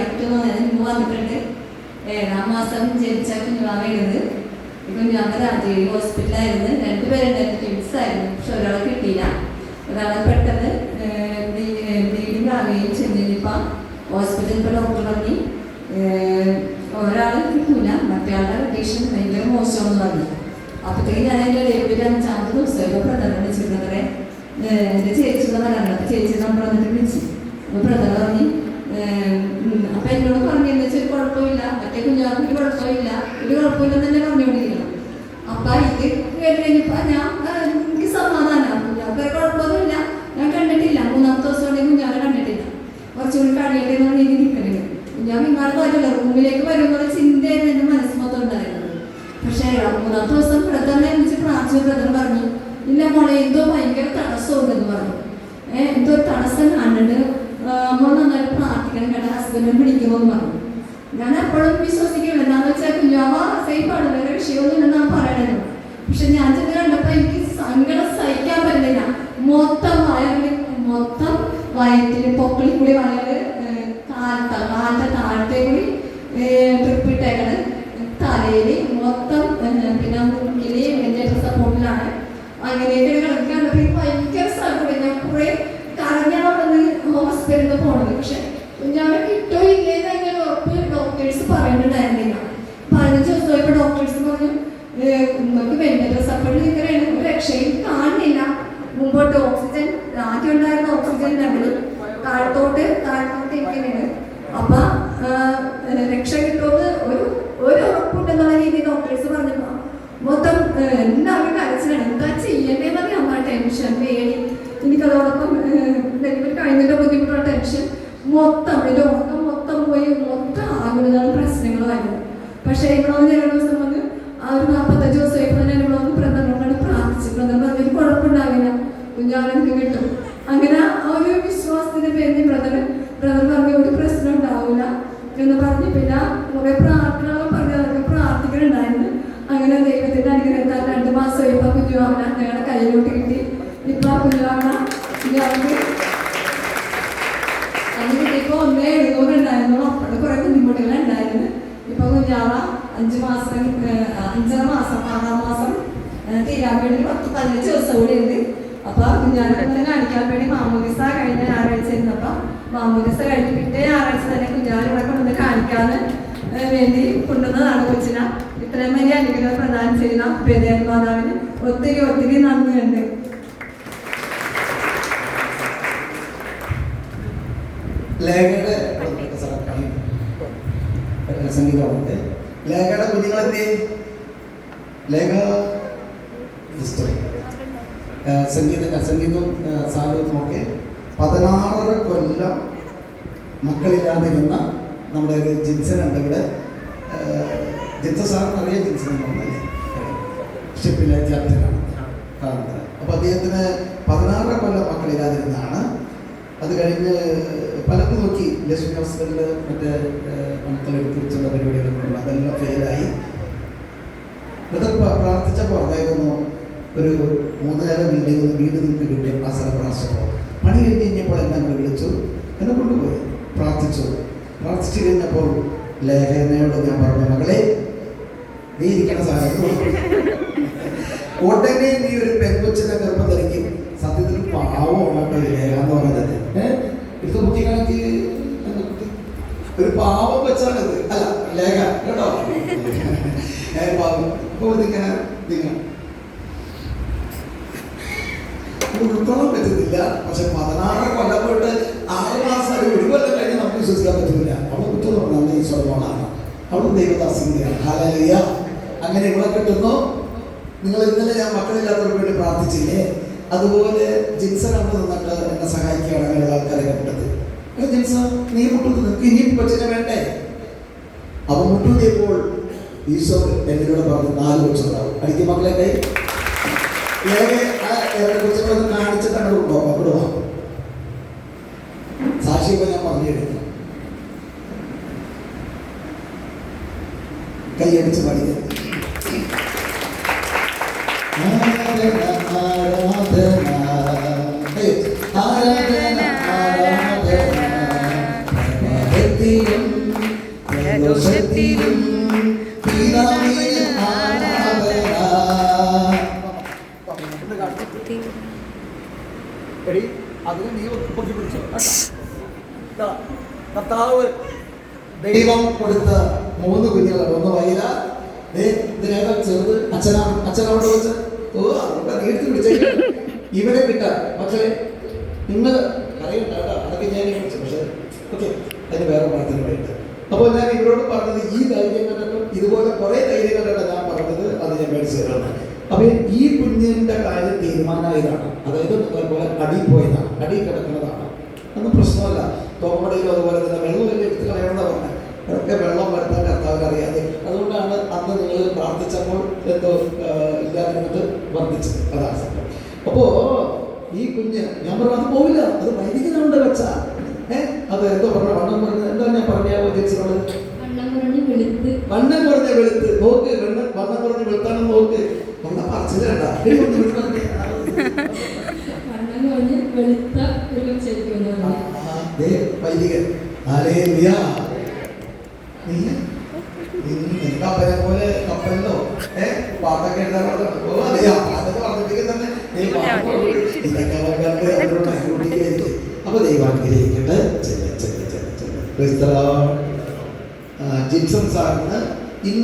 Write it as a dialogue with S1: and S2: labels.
S1: പറ്റുന്നു ഇന്ന് വന്നിട്ടുണ്ട് ഏഴാം മാസം ജനിച്ച കുഞ്ഞുമാവേണ്ടത് ഈ കുഞ്ഞാമ്മ ഹോസ്പിറ്റലായിരുന്നു രണ്ടുപേരുണ്ടായിരുന്നു ട്വിൻസ് ആയിരുന്നു പക്ഷെ ഒരാളെ കിട്ടിയില്ല ഒരാളെ പെട്ടെന്ന് ബ്ലീഡിങ് ആവുകയും ചെന്നിപ്പം ഹോസ്പിറ്റലിൽ ഇപ്പോൾ ഡോക്ടർ പറഞ്ഞു ഒരാളെ കിട്ടൂല മറ്റേ കണ്ടീഷൻ ഭയങ്കര മോശമെന്ന് പറഞ്ഞു അപ്പോഴത്തേക്ക് ഞാൻ എന്റെ ഒരു അഞ്ചാമത്തെ ദിവസം ഇപ്പോൾ പ്രധാനം വിളിച്ചിരുന്നവരെ എന്റെ ചേച്ചിയുടെ മലയാളം അപ്പോൾ ചേച്ചി നമ്മൾ വന്നിട്ട് വിളിച്ചു. അപ്പോൾ പ്രധാന പറഞ്ഞു അപ്പം എന്നോട് പറഞ്ഞു എന്ന് വെച്ചാൽ കുഴപ്പമില്ല. മറ്റേ കുഞ്ഞാർക്ക് കുഴപ്പമില്ല. ഒരു കുഴപ്പമില്ലെന്ന് തന്നെ പറഞ്ഞുകൊണ്ടിരിക്കണം അപ്പം ഇത് കേട്ട് കഴിഞ്ഞപ്പോൾ ഞാൻ എനിക്ക് സമാധാനമാണ് കുഞ്ഞാർക്ക് കുഴപ്പമൊന്നുമില്ല. ഞാൻ കണ്ടിട്ടില്ല. മൂന്നാമത്തെ ദിവസം കൊണ്ട് കുഞ്ഞാറെ കണ്ടിട്ടില്ല. കുറച്ചുകൂടി കഴിയട്ടെ എന്ന് പറഞ്ഞ് നിൽക്കണേ കുഞ്ഞാവ് ഇങ്ങോട്ട് വരില്ല. റൂമിലേക്ക് വരുമെന്നുള്ള ചിന്തയായിരുന്നു എന്റെ മനസ്സ് മൊത്തം ഉണ്ടായിരുന്നത്. പക്ഷേ മൂന്നാമത്തെ ദിവസം ബ്രദറിനെ വിളിച്ച് പ്രാർത്ഥിച്ച ബ്രദർ പറഞ്ഞു ഇല്ല മോളെ എന്തോ ഭയങ്കര തടസ്സമുണ്ടെന്ന് പറഞ്ഞു. ഏഹ് എന്തോ ഒരു തടസ്സം കാണുന്നുണ്ട് മോൾ നന്നായിട്ട് പ്രാർത്ഥിക്കണം കേട്ടോ ഹസ്ബൻഡിനെ വിളിക്കുമെന്ന് പറഞ്ഞു. ഞാൻ എപ്പോഴും വിശ്വസിക്കില്ല എന്താണെന്ന് വെച്ചാൽ കുഞ്ഞാവ സേഫ് ആണ് വേറെ വിഷയമൊന്നും ഇല്ലെന്നാ പറയണത്. പക്ഷെ ഞാൻ ചെന്ന് കണ്ടപ്പോൾ എനിക്ക് സങ്കടം സഹിക്കാൻ പറ്റില്ല മൊത്തം വയറിൽ മൊത്തം വയറ്റിൽ പൊക്കളി കൂടി വയറ് കാലത്ത കാലത്തെ താഴത്തെ കൂടി ട്രിപ്പ് ട്രിപ്പിട്ടേക്കണ് തലയിൽ മൊത്തം പിന്നെ മുക്കിൽ വെന്റിലേറ്റർ സപ്പോർട്ടിലാണ് അങ്ങനെയൊക്കെ കിടക്കുകയാണ് അപ്പൊ എനിക്ക് ഭയങ്കര സങ്കടം. ഞാൻ കുറെ കരഞ്ഞാണ് ഹോസ്പിറ്റലിൽ പോണത്. പക്ഷെ ഞാൻ കിട്ടോ ഇല്ലേന്ന് അങ്ങനെ ഉറപ്പ് ഡോക്ടേഴ്സ് പറയുന്നുണ്ടായിരുന്നില്ല. പതിനഞ്ച് ദിവസമായപ്പോ ഡോക്ടേഴ്സ് പറഞ്ഞു നിങ്ങൾക്ക് വെന്റിലേറ്റർ സപ്പോർട്ട് നിൽക്കണേണ് ഒരു രക്ഷയും കാണുന്നില്ല. മുമ്പോട്ട് ഓക്സിജൻ ആദ്യം ഉണ്ടായിരുന്ന ഓക്സിജൻ ലെവൽ താഴത്തോട്ട് താഴത്തോട്ട് ഇരിക്കണേണ് അപ്പൊ രക്ഷ കിട്ടുമെന്ന് ഒരു ഒരു ഉറപ്പുണ്ടെന്നുള്ള രീതിയിൽ ഡോക്ടേഴ്സ് പറഞ്ഞു മൊത്തം എല്ലാവരും ഇപ്പൊ ആ അവർക്ക് അങ്ങനെ ഇപ്പൊ ഒന്നേ എഴുന്നൂറ് ഉണ്ടായിരുന്നു അപ്പോൾ കുറേ ബുദ്ധിമുട്ടുകൾ ഉണ്ടായിരുന്നു ഇപ്പൊ കുഞ്ഞാവ അഞ്ച് മാസം അഞ്ചര മാസം ആറാം മാസം തീരാൻ വേണ്ടി പത്ത് പതിനഞ്ച് ദിവസം കൂടി ഉണ്ട്. അപ്പൊ കുഞ്ഞാനെ കാണിക്കാൻ വേണ്ടി മാമോദിസ കഴിഞ്ഞ ഞായറാഴ്ച ഇരുന്നപ്പോ മാമോദിസ കഴിഞ്ഞ് പിറ്റേ ഞായറാഴ്ച തന്നെ കുഞ്ഞാനെ ഇവിടെ കൊണ്ടുവന്ന് കാണിക്കാന്ന് വേണ്ടി കൊണ്ടുവന്നതാണ് കൊച്ചിന. ഇത്രയും വലിയ അനുഗ്രഹം പ്രദാനം ചെയ്യുന്ന പേദേവ മാതാവിന് ഒത്തിരി ഒത്തിരി നന്ദിയുണ്ട്.
S2: ലേഖയുടെ പ്രധാനപ്പെട്ട സ്ഥലത്താണ് സംഗീതമുണ്ട് ഹിസ്റ്ററി സംഗീത സംഗീതവും സാഹിത്യവും ഒക്കെ പതിനാറ് കൊല്ലം മക്കളില്ലാതിരുന്ന നമ്മുടെ ഒരു ജിൻസൻ ഉണ്ട് ഇവിടെ ജിൻസ സാറിന് അറിയാം ജിൻസൻ ഷിപ്പിലെ ക്യാപ്റ്റനാണ് അപ്പോൾ അദ്ദേഹത്തിന് പതിനാറ് കൊല്ലം മക്കളില്ലാതിരുന്നാണ് അത് കഴിഞ്ഞ് പലതും നോക്കി. ലക്ഷ്മി ഹോസ്പിറ്റലിൽ മറ്റേ മക്കളെടുപ്പിച്ചുള്ള പരിപാടികളൊക്കെ ഉണ്ട് അതെല്ലാം ഫെയിലായി. എന്നിട്ട് പ്രാർത്ഥിച്ചപ്പോൾ അതായിരുന്നു ഒരു മൂന്നുകാല നിന്ന് വീട് നിൽക്കി കിട്ടിയ ആ സ്ഥലം പ്രാർത്ഥിച്ചപ്പോൾ പണി കഴിഞ്ഞ് കഴിഞ്ഞപ്പോൾ എന്നെ അങ്ങ് വിളിച്ചു. എന്നെ കൊണ്ടുപോയി. പ്രാർത്ഥിച്ചു. പ്രാർത്ഥിച്ചു കഴിഞ്ഞപ്പോൾ ലേഖനയോട് ഞാൻ പറഞ്ഞു മകളെ നീ ഇരിക്കണ സാധനം ഉടനെ നീ ഒരു പെൺകൊച്ചിനെ ഗർഭം ധരിക്കും. സത്യത്തിൽ പാവമാണ് കേട്ടോ ലേഖ എന്ന് ഒരു പാവം വെച്ചാണിത് അല്ല ലേഖ. കേട്ടോ? പാവം. അപ്പോൾ ഇതിങ്ങനെ നിങ്ങൾ. ഉൾക്കൊള്ളാൻ പറ്റുന്നില്ല പക്ഷെ പതിനാറ് കൊല്ലം പോയിട്ട് ആറ് മാസം ഒരു കൊല്ലം കഴിഞ്ഞ് നമുക്ക് വിശ്വസിക്കാൻ പറ്റുന്നില്ല അവൾ കുറ്റം പറഞ്ഞാൽ ഈ സ്വർഗമാണ് അവളും ദൈവദാസിന്റെയാണ് ഹാലലിയ അങ്ങനെ ഇവിടെ കിട്ടുന്നു. നിങ്ങൾ ഇന്നലെ ഞാൻ മക്കളില്ലാത്തവർക്ക് വേണ്ടി പ്രാർത്ഥിച്ചില്ലേ? അതുപോലെ ജിൻസൺ അവിടെ നിന്നിട്ട് എന്നെ സഹായിക്കുകയാണ് അങ്ങനെയുള്ള ആൾക്കാരെ കണ്ടത് ജിൻസൺ ജിൻസ നീ മുട്ടുന്നു നിനക്ക് ഇനിയും കൊച്ചിനെ വേണ്ടേ? അവ മുട്ടുന്നപ്പോൾ ഈശോ എന്നോട് പറഞ്ഞു നാല് കൊച്ചുണ്ടാവും അടിക്കും മക്കളെ കൈ. കൊച്ചുങ്ങളൊന്ന് കാണിച്ചിട്ട് പോകാം സാക്ഷി ഇപ്പൊ ഞാൻ പറഞ്ഞു കൈയടിച്ച് പഠിക്കുക
S3: ഇതാ, കർത്താവ്
S2: ദൈവം കൊടുത്ത മൂന്ന് കുഞ്ഞുങ്ങൾ. ഒന്ന് വൈല ഇതിനേക്കാൾ ചെറുത് അച്ഛനാ അച്ഛനോട് വെച്ച്. ഓ അവിടെ നേരിട്ട് പിടിച്ചേക്കാം ഇവരെ കിട്ടാൻ. പക്ഷേ നിങ്ങൾ അറിയണ്ട കേട്ടോ. അതൊക്കെ ഞാൻ പക്ഷേ ഓക്കെ അതിന് വേറെ പ്രാർത്ഥന ഉണ്ട് അപ്പോൾ ഞാൻ ഇവരോട് പറഞ്ഞത് ഈ ധൈര്യം ഇതുപോലെ കുറേ ധൈര്യം ഞാൻ പറഞ്ഞത് അത് ഞാൻ തരാണ് അപ്പൊ ഈ കുഞ്ഞിന്റെ കാര്യം തീരുമാനമായതാണ്. അതായത് അതുപോലെ അടി പോയതാണ് അടി കിടക്കുന്നതാണ്. അതൊന്നും പ്രശ്നമല്ല. തോമ്പടയിലും അതുപോലെ തന്നെ വെള്ളമൊക്കെ എടുത്ത് കളയണമെന്ന് പറഞ്ഞത് അതൊക്കെ വെള്ളം വരുത്താൻ കർത്താവിന് അറിയാതെ. അതുകൊണ്ടാണ് അന്ന് നിങ്ങൾ പ്രാർത്ഥിച്ചപ്പോൾ എന്തോ ഇല്ലാതിരുന്നിട്ട് വർദ്ധിച്ചത്. അതാണ് അപ്പോ ഈ കുഞ്ഞ് ഞാൻ പറഞ്ഞു അത് പോവില്ല. അത് വൈദികനുണ്ട് വെച്ച ഏഹ് അത് എന്തോ പറഞ്ഞ വണ്ണം പറഞ്ഞത് എന്താ ഞാൻ ഉദ്ദേശിച്ചത്
S1: വണ്ണം കുറഞ്ഞ് വെളുത്ത്.
S2: നോക്ക് വെണ്ണം വണ്ണം കുറഞ്ഞ വെളുത്താണെന്ന് നോക്ക്. വണ്ണം വൈദികൻ കപ്പലെ പോലെ കപ്പലിലോ? ഏ? പാട്ടൊക്കെ എഴുതാൻ പറഞ്ഞു. അതൊക്കെ പറഞ്ഞിട്ട് തന്നെ. ഇതൊക്കെ അവർക്ക്. അപ്പൊ ദൈവം അനുഗ്രഹിക്കട്ടെ. ஜிப்சம் சார்ந்த